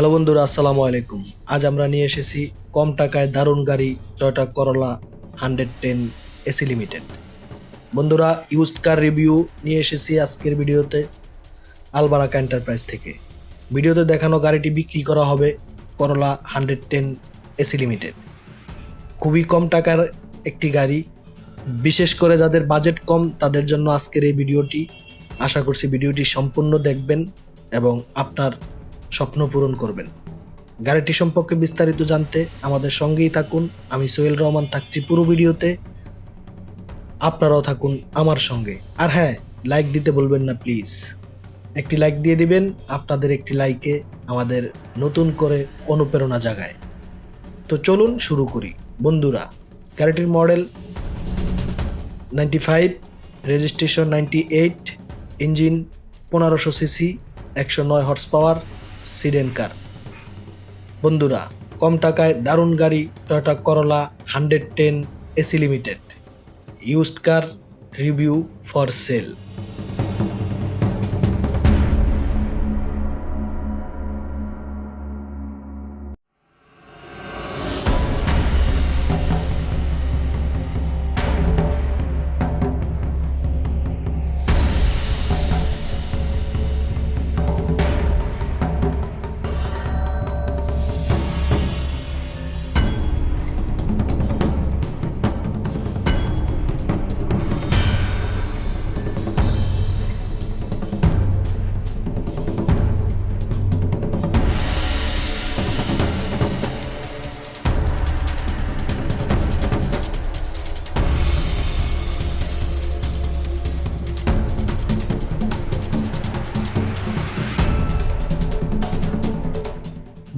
Hello বন্ধুরা, আসসালামু আলাইকুম। আজ আমরা নিয়ে এসেছি কম টাকায় দারুণ গাড়ি Toyota Corolla hundred ten SE Limited বন্ধুরা ইউজড কার রিভিউ নিয়ে এসেছি আজকের ভিডিওতে আলবারাকা এন্টারপ্রাইজ থেকে। ভিডিওতে দেখানো গাড়িটি বিক্রি করা হবে করলা হান্ড্রেড টেন এসি লিমিটেড খুবই কম টাকার একটি গাড়ি। বিশেষ করে যাদের বাজেট কম, তাদের জন্য আজকের এই ভিডিওটি। আশা করছি ভিডিওটি সম্পূর্ণ দেখবেন এবং আপনার স্বপ্ন পূরণ করবেন। গাড়িটি সম্পর্কে বিস্তারিত জানতে আমাদের সঙ্গেই থাকুন। আমি সোহেল রহমান থাকছি পুরো ভিডিওতে। আপনারাও থাকুন আমার সঙ্গে। আর হ্যাঁ লাইক দিতে বলবেন না, প্লিজ। একটি লাইক দিয়ে দিবেন, আপনাদের একটি লাইকে আমাদের নতুন করে অনুপ্রেরণা জাগায়। তো চলুন শুরু করি। বন্ধুরা, গাড়িটির model ninety five, registration ninety eight, engine পনেরোশো সিসি, একশো নয় হর্স পাওয়ার। সিডেন কার বন্ধুরা, কম টাকায় দারুণ গাড়ি Toyota Corolla hundred ten SE Limited used car review for sale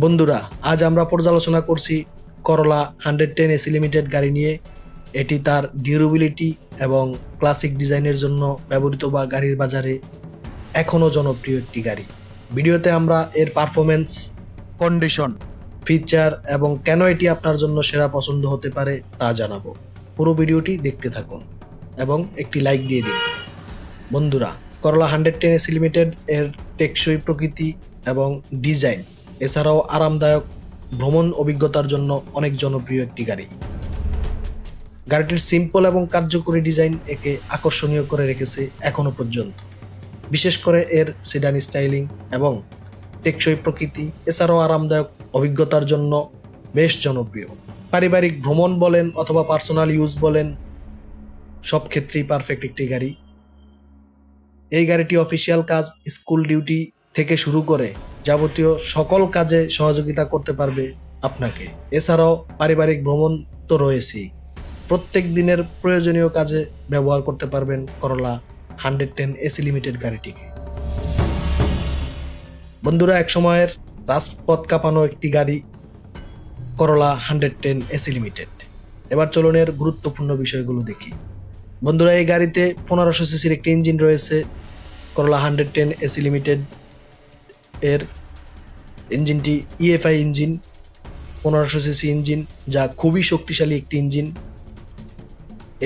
বন্ধুরা, আজ আমরা পর্যালোচনা করছি করলা হান্ড্রেড টেন এসি লিমিটেড গাড়ি নিয়ে। এটি তার ডিউরেবিলিটি এবং ক্লাসিক ডিজাইনের জন্য ব্যবহৃত বা গাড়ির বাজারে এখনও জনপ্রিয় একটি গাড়ি। ভিডিওতে আমরা এর পারফরমেন্স কন্ডিশন ফিচার এবং কেন এটি আপনার জন্য সেরা পছন্দ হতে পারে তা জানাব। পুরো ভিডিওটি দেখতে থাকুন এবং একটি লাইক দিয়ে দিন। বন্ধুরা করলা হান্ড্রেড টেন এসি লিমিটেড এর টেকসই প্রকৃতি এবং ডিজাইন এছাড়াও আরামদায়ক ভ্রমণ অভিজ্ঞতার জন্য অনেক জনপ্রিয় একটি গাড়ি। গাড়িটির সিম্পল এবং কার্যকরী ডিজাইন একে আকর্ষণীয় করে রেখেছে এখনও পর্যন্ত। বিশেষ করে এর সিডান স্টাইলিং এবং টেকসই প্রকৃতি, এছাড়াও আরামদায়ক অভিজ্ঞতার জন্য বেশ জনপ্রিয়। পারিবারিক ভ্রমণ বলেন অথবা পার্সোনাল ইউজ বলেন, সব ক্ষেত্রেই পারফেক্ট একটি গাড়ি। এই গাড়িটি অফিসিয়াল কাজ স্কুল ডিউটি থেকে শুরু করে যাবতীয় সকল কাজে সহযোগিতা করতে পারবে আপনাকে। এছাড়াও পারিবারিক ভ্রমণ তো রয়েছেই। প্রত্যেক দিনের প্রয়োজনীয় কাজে ব্যবহার করতে পারবেন করলা হান্ড্রেড টেন এসি লিমিটেড গাড়িটিকে। বন্ধুরা, এক সময়ের রাজপথ কাঁপানো একটি গাড়ি করলা হান্ড্রেড টেন এসি লিমিটেড। এবার চলনের গুরুত্বপূর্ণ বিষয়গুলো দেখি। বন্ধুরা, এই গাড়িতে পনেরোশো সিসির একটি ইঞ্জিন রয়েছে করলা হান্ড্রেড টেন এসি লিমিটেড। এর ইঞ্জিনটি ইএফআই ইঞ্জিন, পনেরোশো সিসি ইঞ্জিন, যা খুবই শক্তিশালী একটি ইঞ্জিন।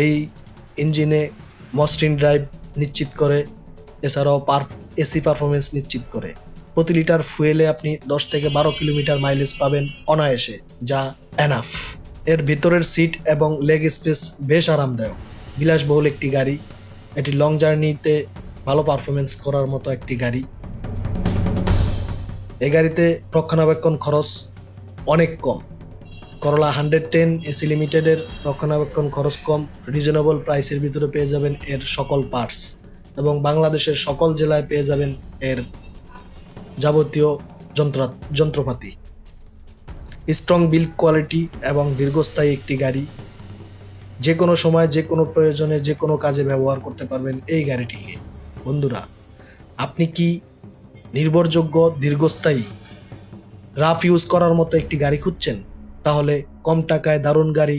এই ইঞ্জিনে মসৃণ ড্রাইভ নিশ্চিত করে, এছাড়াও পার, এসি পারফরমেন্স নিশ্চিত করে। প্রতি লিটার ফুয়েলে আপনি দশ থেকে বারো কিলোমিটার মাইলেজ পাবেন অনায়াসে, যা এনাফ এর ভিতরের সিট এবং লেগ স্পেস বেশ আরামদায়ক। বিলাসবহুল একটি গাড়ি। এটি লং জার্নিতে ভালো পারফরমেন্স করার মতো একটি গাড়ি। এই গাড়িতে রক্ষণাবেক্ষণ খরচ অনেক কম। করলা হান্ড্রেড টেন এসি লিমিটেডের রক্ষণাবেক্ষণ খরচ কম। রিজনেবল প্রাইসের ভিতরে পেয়ে যাবেন এর সকল পার্টস এবং বাংলাদেশের সকল জেলায় পেয়ে যাবেন এর যাবতীয় যন্ত্র, যন্ত্রপাতি। স্ট্রং বিল্ড কোয়ালিটি এবং দীর্ঘস্থায়ী একটি গাড়ি। যে কোনো সময়, যে কোনো প্রয়োজনে, যে কোনো কাজে ব্যবহার করতে পারবেন এই গাড়িটিকে। বন্ধুরা, আপনি কি নির্ভরযোগ্য দীর্ঘস্থায়ী। রাফ ইউজ করার মতো একটি গাড়ি খুঁজছেন, তাহলে কম টাকায় দারুণ গাড়ি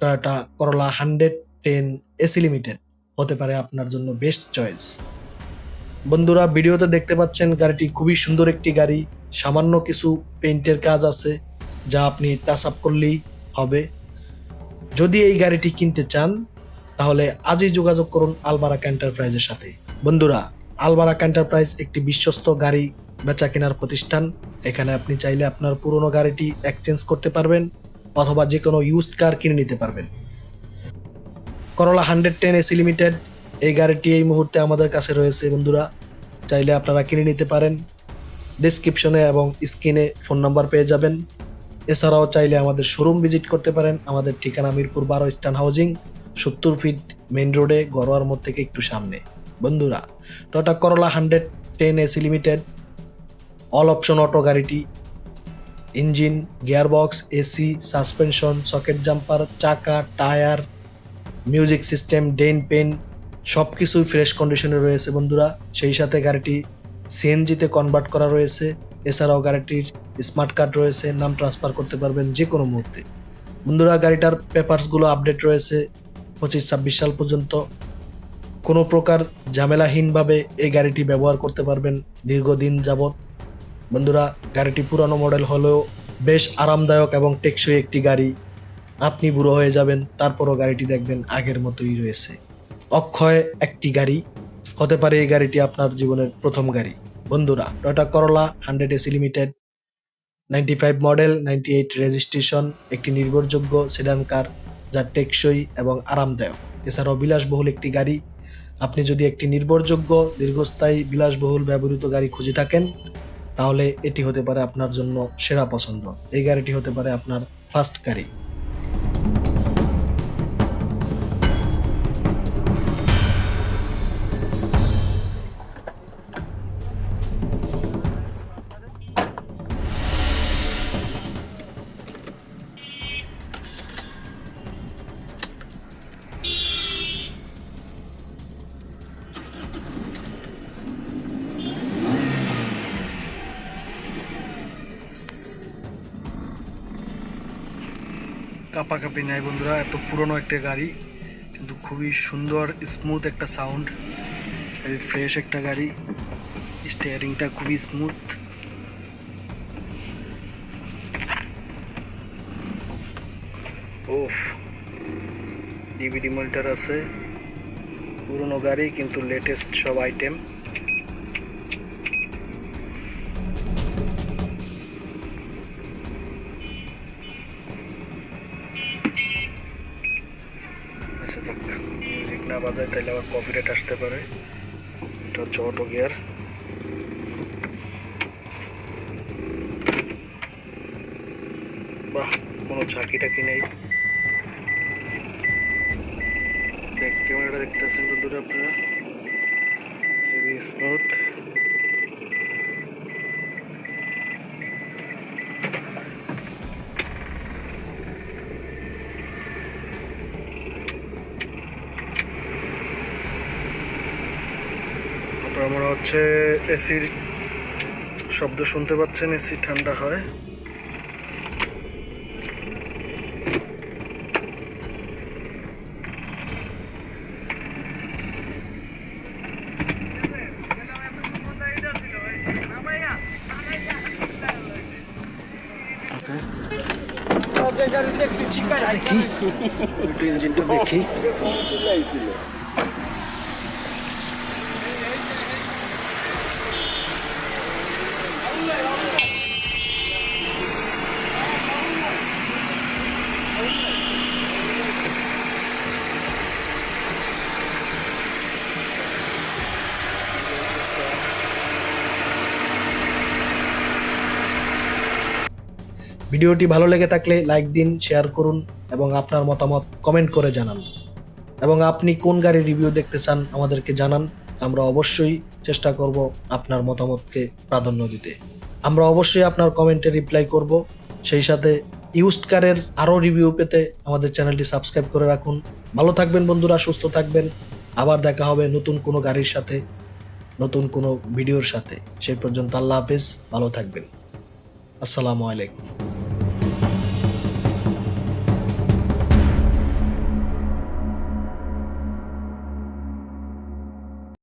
Toyota Corolla hundred ten AC limited হতে পারে আপনার জন্য বেস্ট চয়েস। বন্ধুরা, ভিডিওতে দেখতে পাচ্ছেন গাড়িটি খুবই সুন্দর একটি গাড়ি, সামান্য কিছু পেইন্টের কাজ আছে, যা আপনি টাচ আপ করলেই হবে। যদি এই গাড়িটি কিনতে চান, তাহলে আজই যোগাযোগ করুন আলবারাক এন্টারপ্রাইজের সাথে। বন্ধুরা আলবারাক এন্টারপ্রাইজ একটি বিশ্বস্ত গাড়ি বেচা কেনার প্রতিষ্ঠান। এখানে আপনি চাইলে আপনার পুরনো গাড়িটি এক্সচেঞ্জ করতে পারবেন অথবা যে কোনো ইউজড কার কিনে নিতে পারবেন। করলা হান্ড্রেড টেন এসি লিমিটেড এই গাড়িটি এই মুহূর্তে আমাদের কাছে রয়েছে বন্ধুরা। চাইলে আপনারা কিনে নিতে পারেন। ডিসক্রিপশনে এবং স্ক্রিনে ফোন নাম্বার পেয়ে যাবেন। এছাড়াও চাইলে আমাদের শোরুম ভিজিট করতে পারেন। আমাদের ঠিকানা মিরপুর বারো স্টান হাউজিং সত্তর ফিট মেইন রোডে গড়োয়ার মোড় থেকে একটু সামনে। বন্ধুরা Toyota Corolla hundred ten SE Limited all option auto গাড়িটি engine gearbox AC suspension socket jumper চাকা টায়ার মিউজিক সিস্টেম ডেন পেন সব কিছুই ফ্রেশ কন্ডিশনে রয়েছে বন্ধুরা। সেই সাথে গাড়িটি সিএনজিতে কনভার্ট করা রয়েছে। এছাড়াও গাড়িটির স্মার্ট কার্ড রয়েছে, নাম ট্রান্সফার করতে পারবেন যে কোনো মুহূর্তে। বন্ধুরা, গাড়িটার পেপারসগুলো আপডেট রয়েছে পঁচিশ ছাব্বিশ সাল পর্যন্ত। কোনো প্রকার ঝামেলাহীনভাবে এই গাড়িটি ব্যবহার করতে পারবেন দীর্ঘদিন যাবৎ। বন্ধুরা, গাড়িটি পুরানো মডেল হলেও বেশ আরামদায়ক এবং টেকসই একটি গাড়ি। আপনি বুড়ো হয়ে যাবেন, তারপরও গাড়িটি দেখবেন আগের মতোই রয়েছে। অক্ষয় একটি গাড়ি, হতে পারে এই গাড়িটি আপনার জীবনের প্রথম গাড়ি। বন্ধুরা Toyota Corolla hundred SE Limited ninety five model ninety eight registration একটি নির্ভরযোগ্য সেডান কার যা টেকসই এবং আরামদায়ক। এছাড়াও বিলাসবহুল একটি গাড়ি আপনি যদি একটি নির্ভরযোগ্য, দীর্ঘস্থায়ী, বিলাসবহুল ব্যবহৃত গাড়ি খুঁজে থাকেন, তাহলে এটি হতে পারে আপনার জন্য সেরা পছন্দ। এই গাড়িটি হতে পারে আপনার ফার্স্ট গাড়ি। কাপাকাপি নাই বন্ধুরা, এত পুরনো একটা গাড়ি, কিন্তু খুবই সুন্দর স্মুথ একটা সাউন্ড ফ্রেশ একটা গাড়ি স্টিয়ারিংটা খুবই স্মুথ ওফ ডিভিডি মনিটর আছে, পুরনো গাড়ি, কিন্তু লেটেস্ট সব আইটেম বাজায় তাহলে আবার কপিরাইট আসতে পারে। এটা হচ্ছে অটো গিয়ার বাহ, কোনো ঝাঁকি টাকি নেই? ক্যামেরাটা দেখতেছেন বন্ধুরা আপনারা। স্মুথ মনে হচ্ছে এসির শব্দ শুনতে পাচ্ছেন এসি ঠান্ডা হয়। দেখি ইঞ্জিনটা দেখি ভিডিওটি ভালো লেগে থাকলে লাইক দিন, শেয়ার করুন এবং আপনার মতামত কমেন্ট করে জানান। এবং আপনি কোন গাড়ির রিভিউ দেখতে চান আমাদেরকে জানান। আমরা অবশ্যই চেষ্টা করব আপনার মতামতকে প্রাধান্য দিতে। আমরা অবশ্যই আপনার কমেন্টে রিপ্লাই করব। সেই সাথে ইউজড কারের আরও রিভিউ পেতে আমাদের চ্যানেলটি সাবস্ক্রাইব করে রাখুন। ভালো থাকবেন বন্ধুরা, সুস্থ থাকবেন। আবার দেখা হবে নতুন কোনো গাড়ির সাথে, নতুন কোনো ভিডিওর সাথে। সেই পর্যন্ত আল্লাহ হাফেজ, ভালো থাকবেন। আসসালামু আলাইকুম।